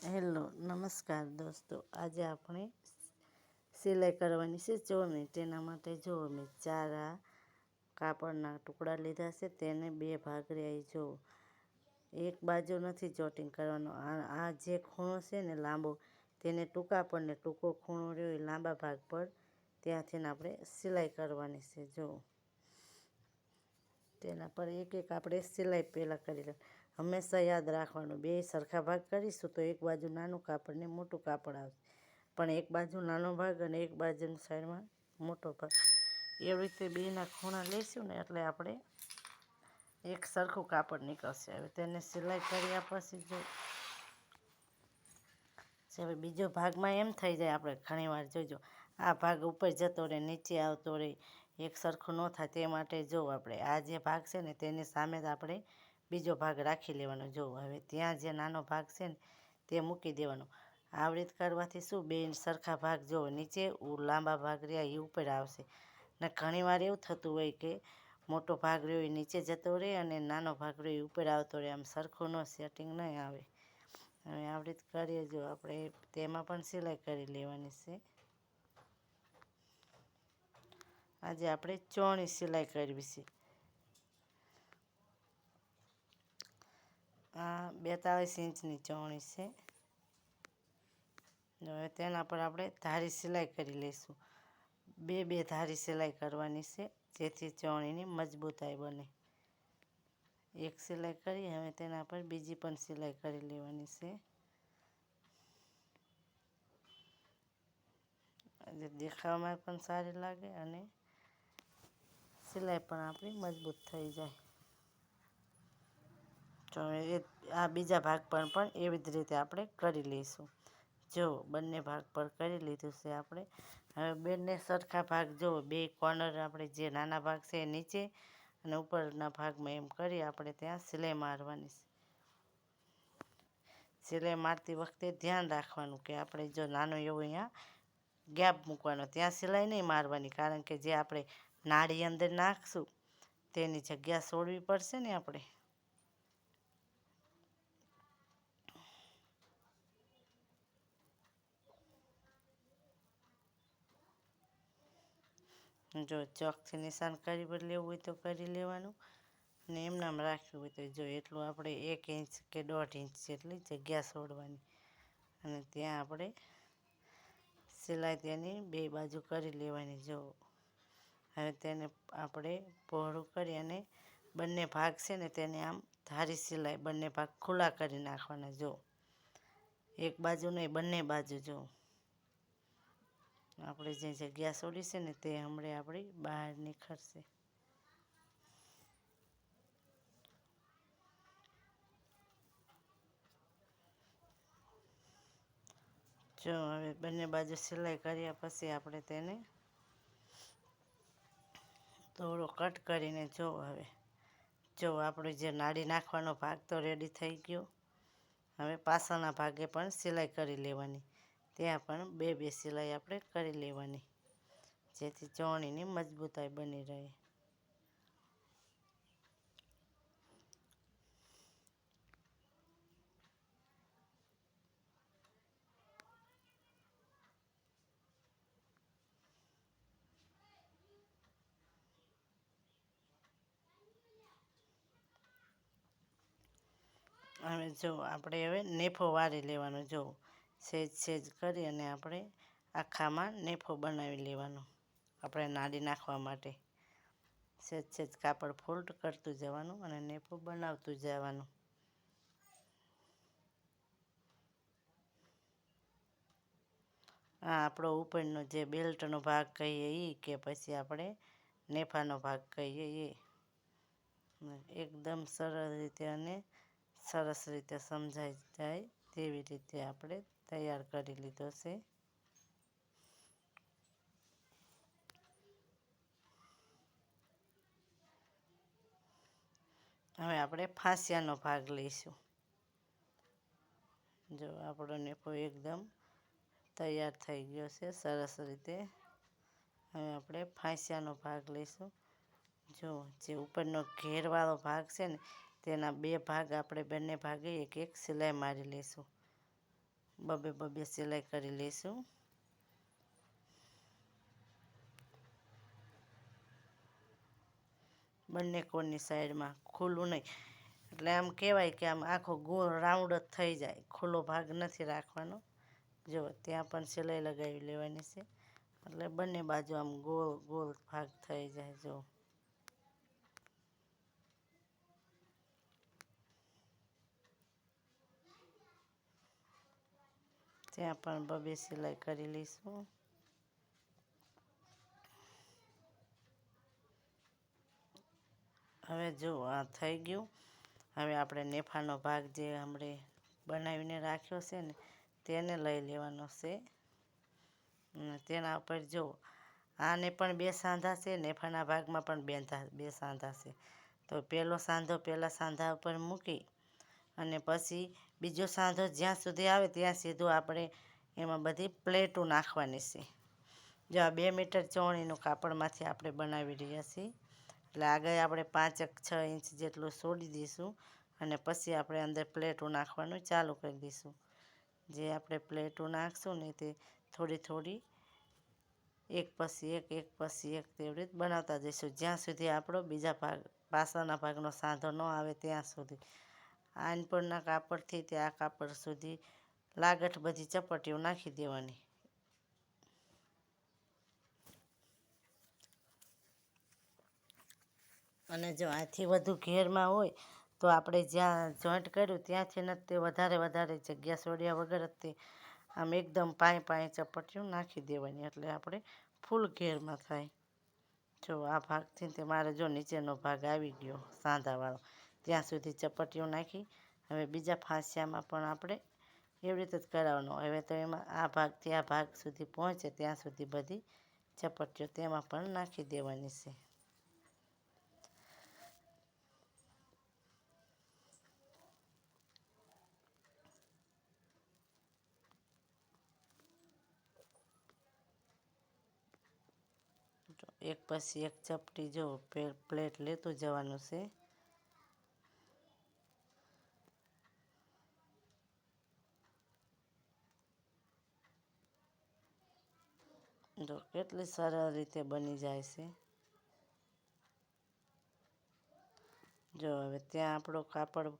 Hello, નમસ્કાર દોસ્તો. આજે આપણે સિલાઈ કરવાની છે. જો તેના માટે જો મેં ચાર કાપડના ટુકડા લીધા છે. તેને બે ભાગ રહ્યા જો એક બાજુ નથી ચોટિંગ કરવાનો. આ જે ખૂણો છે ને લાંબો, તેને ટૂંકા પર ને ટૂંકો ખૂણો રહ્યો. એ લાંબા ભાગ પર ત્યાંથી આપણે સિલાઈ કરવાની છે. જો તેના પર એક એક આપણે સિલાઈ પહેલાં કરી લે હંમેશા યાદ રાખવાનું. બે સરખા ભાગ કરીશું તો એક બાજુ નાનું કાપડ ને મોટું કાપડ આવશે. પણ એક બાજુ નાનો ભાગ અને એક બાજુની સાઈડમાં મોટો ભાગ. એવી રીતે બેના ખૂણા લઈશું ને એટલે આપણે એક સરખું કાપડ નીકળશે. હવે તેને સિલાઈ કર્યા પછી જો હવે બીજો ભાગમાં એમ થઈ જાય આપણે ઘણીવાર જોજો. આ ભાગ ઉપર જતો રહે, નીચે આવતો રહે, એક સરખું ન થાય તે માટે જો આપણે આ જે ભાગ છે ને તેની સામે જ આપણે બીજો ભાગ રાખી લેવાનો. જો હવે ત્યાં જે નાનો ભાગ છે ને, તે મૂકી દેવાનો. રીત કરવાથી શું? બે સરખા ભાગ જો નીચે લાંબા ભાગ રહ્યા એ ઉપર આવશે. ને ઘણીવાર એવું થતું હોય કે મોટો ભાગ રહ્યો એ નીચે જતો રહે અને નાનો ભાગ રહ્યો એ ઉપર આવતો રહે. આમ સરખું ન સેટિંગ નહીં આવે. હવે આવી કરીએ જો આપણે, તેમાં પણ સિલાઈ કરી લેવાની છે. આજે આપણે ચોણી સિલાઈ કરવી છે. આ બેતાળીસ ઇંચની ચોણી છે. હવે તેના પર આપણે ધારી સિલાઈ કરી લઈશું. બે બે ધારી સિલાઈ કરવાની છે, જેથી ચોણીની મજબૂતાઈ બને. એક સિલાઈ કરી, હવે તેના પર બીજી પણ સિલાઈ કરી લેવાની છે. દેખાવામાં પણ સારી લાગે અને સિલાઈ પણ આપણી મજબૂત થઈ જાય. તો એ આ બીજા ભાગ પર પણ એવી જ રીતે આપણે કરી લઈશું. જો બંને ભાગ પર કરી લીધું છે આપણે. હવે બંને સરખા ભાગ જો બે કોર્નર આપણે જે નાના ભાગ છે એ નીચે અને ઉપરના ભાગમાં એમ કરી આપણે ત્યાં સિલાઈ મારવાની સિલાઈ મારતી વખતે ધ્યાન રાખવાનું કે આપણે જો નાનો એવો અહીંયા ગેપ મૂકવાનો. ત્યાં સિલાઈ નહીં મારવાની કારણ કે જે આપણે નાળી અંદર નાખશું તેની જગ્યા છોડવી પડશે ને આપણે. જો ચોકથી નિશાન કરી લેવું હોય તો કરી લેવાનું. અને એમનામ રાખ્યું હોય તો જો એટલું આપણે એક ઇંચ કે દોઢ ઇંચ જેટલી જગ્યા છોડવાની. અને ત્યાં આપણે સિલાઈ તેની બે બાજુ કરી લેવાની. જો હવે તેને આપણે પહોળું કરી અને બંને ભાગ છે ને તેને આમ ધારી સિલાઈ બંને ભાગ ખુલ્લા કરી નાખવાના. જો એક બાજુ નહીં, બંને બાજુ જો આપણે જે જગ્યા છોડી ને તે હમણાં આપણી બહાર નીકળશે જો હવે બંને બાજુ સિલાઈ કર્યા પછી આપણે તેને થોડો કટ કરીને જો હવે, જો આપણે જે નાડી નાખવાનો ભાગ તો રેડી થઈ ગયો. હવે પાછળના ભાગે પણ સિલાઈ કરી લેવાની. ત્યાં પણ બે બે સિલાઈ આપણે કરી લેવાની. જેથી ચોણીની મજબૂતાઈ બની રહે. હવે જો આપણે હવે નેફો વારી લેવાનો. જો સેજ સહેજ કરી અને આપણે આખામાં નેફો બનાવી લેવાનો. આપણે નાડી નાખવા માટે. સહેજ સહેજ કાપડ ફોલ્ડ કરતું જવાનું અને નેફો બનાવતું જવાનું. આ આપણો ઉપરનો જે બેલ્ટનો ભાગ કહીએ એ કે પછી આપણે નેફાનો ભાગ કહીએ એ એકદમ સરળ રીતે અને સરસ રીતે સમજાઈ જાય તેવી રીતે આપણે તૈયાર કરી લીધો છે. હવે આપણે ફાંસિયાનો ભાગ લઈશું. જો આપણો નેપો એકદમ તૈયાર થઈ ગયો છે, સરસ રીતે. હવે આપણે ફાંસિયાનો ભાગ લઈશું. જો જે ઉપરનો ઘેરવાળો ભાગ છે ને, તેના બે ભાગ આપણે બંને ભાગે એક એક સિલાઈ મારી લઈશું. બબે બબે સિલાઈ કરી લઈશું. બંને કોણની સાઈડમાં ખુલ્લું નહીં. એટલે આમ કહેવાય કે આમ આખો ગોળ રાઉન્ડ જ થઈ જાય. ખુલ્લો ભાગ નથી રાખવાનો. જો, ત્યાં પણ સિલાઈ લગાવી લેવાની છે. એટલે બંને બાજુ આમ ગોળ ગોળ ભાગ થઈ જાય, જો. ત્યાં પણ બબે સિલાઈ કરી લઈશું. હવે જો, આ થઈ ગયું. હવે આપણે નેફાનો ભાગ જે હમણે બનાવીને રાખ્યો છે ને, તેને લઈ લેવાનો છે. તેના ઉપર જો, આને પણ બે સાંધા છે, નેફાના ભાગમાં પણ બે બે સાંધા છે. તો પહેલો સાંધો પહેલાં સાંધા ઉપર મૂકી અને પછી બીજો સાંધો જ્યાં સુધી આવે ત્યાં સીધું આપણે એમાં બધી પ્લેટો નાખવાની છે. જો આ બે મીટર ચોણીનું કાપડમાંથી આપણે બનાવી રહ્યા છીએ. એટલે આગળ આપણે પાંચક છ ઇંચ જેટલું છોડી દઈશું અને પછી આપણે અંદર પ્લેટો નાખવાનું ચાલુ કરી દઈશું. જે આપણે પ્લેટો નાખશું ને તે થોડી થોડી એક પછી એક એક પછી એક તેવી રીતે બનાવતા જઈશું. જ્યાં સુધી આપણો બીજા ભાગ પાછળના ભાગનો સાંધો ન આવે ત્યાં સુધી. આન પરના કાપડથી તે આ કાપડ સુધી લાગઠ બધી ચપટીઓ નાખી દેવાની. અને જો આથી વધુ ઘેરમાં હોય તો આપણે જ્યાં જોઈન્ટ કર્યું ત્યાંથી નથી તે વધારે વધારે જગ્યા છોડ્યા વગર જ તે આમ એકદમ પાય પાય ચપટીઓ નાખી દેવાની. એટલે આપણે ફૂલ ઘેરમાં થાય. જો આ ભાગથી તે મારે જો નીચેનો ભાગ આવી ગયો, સાંધાવાળો. ત્યાં સુધી ચપટીઓ નાખી. હવે બીજા ફાંસિયામાં પણ આપણે એવી રીતે જ કરાવવાનું. હવે તો એમાં આ ભાગથી આ ભાગ સુધી પહોંચે ત્યાં સુધી બધી ચપટીઓ તેમાં પણ નાખી દેવાની છે. એક પછી એક ચપટી જો પ્લેટ લેતું જવાનું છે. જો કેટલી સરળ રીતે બની જાય છે. જો હવે ત્યાં આપણો કાપડ,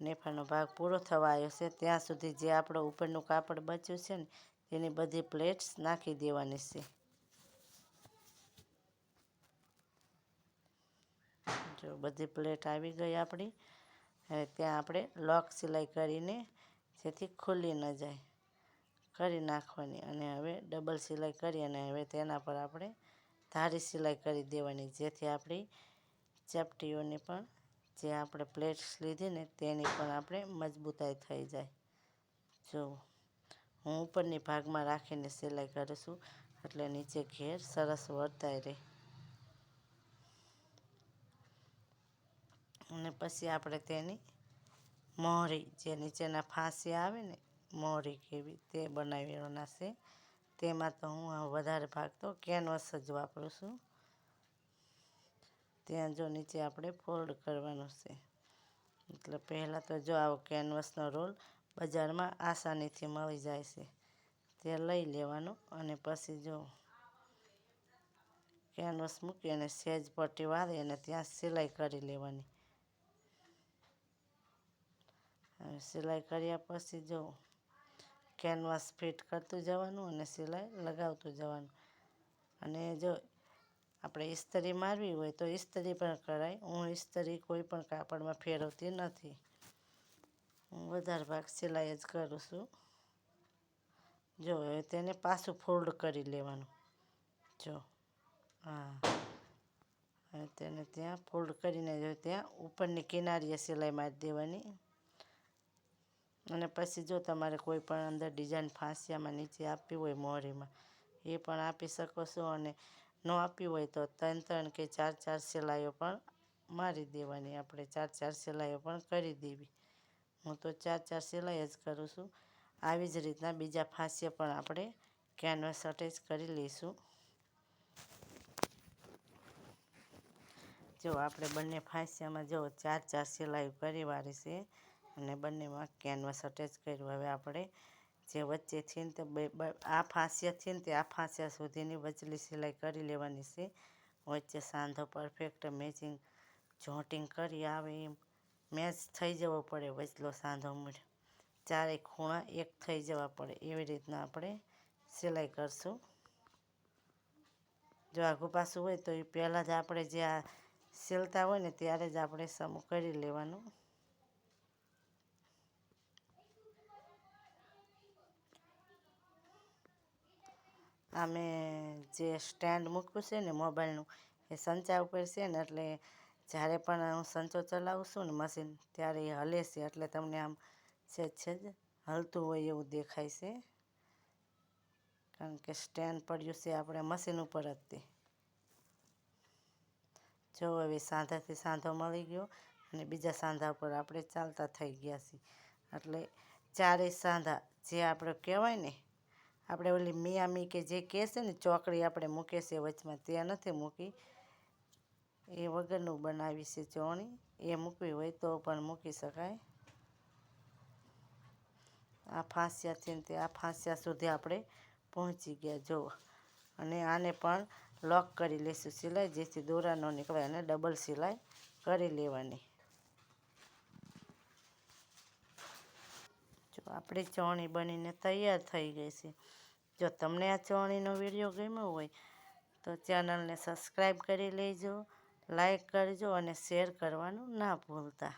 નેફાનો ભાગ પૂરો થવા આવ્યો છે. ત્યાં સુધી જે આપણો ઉપરનું કાપડ બચ્યું છે ને એની બધી પ્લેટ્સ નાખી દેવાની છે. જો બધી પ્લેટ આવી ગઈ આપણી. હવે ત્યાં આપણે લોક સિલાઈ કરીને જેથી ખુલ્લી ન જાય. કરી નાખવાની અને હવે ડબલ સિલાઈ કરી અને હવે તેના પર આપણે ધારી સિલાઈ કરી દેવાની, જેથી આપણી ચપટીઓની પણ જે આપણે પ્લેટ્સ લીધી ને તેની પણ આપણે મજબૂતાઈ થઈ જાય. જો હું ઉપરની ભાગમાં રાખીને સિલાઈ કરું છું એટલે નીચે ઘેર સરસ વર્તાઈ રહે. અને પછી આપણે તેની મોહરી જે નીચેના ફાંસી આવે ને મોહરી કેવી તે બનાવવાના છે. તેમાં તો હું વધારે ભાગ તો કેનવસ જ વાપરું છું. ત્યાં જો નીચે આપણે ફોલ્ડ કરવાનું છે. એટલે પહેલાં તો જો આવો કેનવસનો રોલ બજારમાં આસાનીથી મળી જાય છે. તે લઈ લેવાનો અને પછી જો કેનવસ મૂકી અને સેજ પટ્ટી વાળી અને ત્યાં સિલાઈ કરી લેવાની. સિલાઈ કર્યા પછી જો કેનવાસ ફિટ કરતું જવાનું અને સિલાઈ લગાવતું જવાનું. અને જો આપણે ઇસ્તરી મારવી હોય તો ઇસ્તરી પણ કરાય. હું ઇસ્તરી કોઈ પણ કાપડમાં ફેરવતી નથી. હું વધારે ભાગ સિલાઈ જ કરું છું. જો, હવે તેને પાછું ફોલ્ડ કરી લેવાનું. જો, હા. તેને ત્યાં ફોલ્ડ કરીને જો, ત્યાં ઉપરની કિનારીએ સિલાઈ મારી દેવાની. અને પછી જો તમારે કોઈ પણ અંદર ડિઝાઇન ફાંસિયામાં નીચે આપવી હોય મોહરીમાં એ પણ આપી શકો છો અને ન આપવી હોય તો ત્રણ ત્રણ કે ચાર ચાર સિલાઈઓ પણ મારી દેવાની. આપણે ચાર ચાર સિલાઈઓ પણ કરી દેવી. હું તો ચાર ચાર સિલાઈ જ કરું છું. આવી જ રીતના બીજા ફાંસિયા પણ આપણે કેનવાસ અટેચ કરી લઈશું. જો આપણે બંને ફાંસિયામાં જો ચાર ચાર સિલાઈ કરી વાળી છે અને બંનેમાં કેનવાસ અટેચ કર્યું. હવે આપણે જે વચ્ચેથી ને તે આ ફાંસિયાથી ને તે આ ફાંસિયા સુધીની વચલી સિલાઈ કરી લેવાની છે. વચ્ચે સાંધો પરફેક્ટ મેચિંગ જોટિંગ કરી આવે એમ. મેચ થઈ જવો પડે વચલો સાંધો મૂળ. ચારેય ખૂણા એક થઈ જવા પડે. એવી રીતના આપણે સિલાઈ કરશું. જો આઘું પાછું હોય તો એ પહેલાં જ આપણે જે આ સિલતા હોય ને ત્યારે જ આપણે સમૂહ કરી લેવાનું. આ મેં જે સ્ટેન્ડ મૂક્યું છે ને મોબાઈલનું, એ સંચા ઉપર છે ને એટલે જ્યારે પણ હું સંચો ચલાવું છું ને મશીન, ત્યારે એ હલે છે. એટલે તમને આમ છે જ હલતું હોય એવું દેખાય છે. કારણ કે સ્ટેન્ડ પડ્યું છે આપણે મશીન ઉપર જ તે. જો હવે સાંધાથી સાંધો મળી ગયો અને બીજા સાંધા ઉપર આપણે ચાલતા થઈ ગયા છીએ. એટલે ચારેય સાંધા જે આપણે કહેવાય ને આપણે ઓલી મિયામી કે જે કહેશે ને, ચોકડી આપણે મૂકે છે વચમાં, ત્યાં નથી મૂકી. એ વગરનું બનાવી છે ચોણી. એ મૂકવી હોય તો પણ મૂકી શકાય. આ ફાંસિયાથી તે, આ ફાંસિયા સુધી આપણે પહોંચી ગયા. જો, અને આને પણ લોક કરી લઈશું સિલાઈ, જેથી દોરા ન નીકળે અને ડબલ સિલાઈ કરી લેવાની. જો આપણી ચોણી બનીને તૈયાર થઈ ગઈ છે. જો તમને આ ચોણીનો વીડિયો ગમ્યો હોય તો ચેનલને સબસ્ક્રાઈબ કરી લેજો, લાઈક કરજો અને શેર કરવાનું ના ભૂલતા.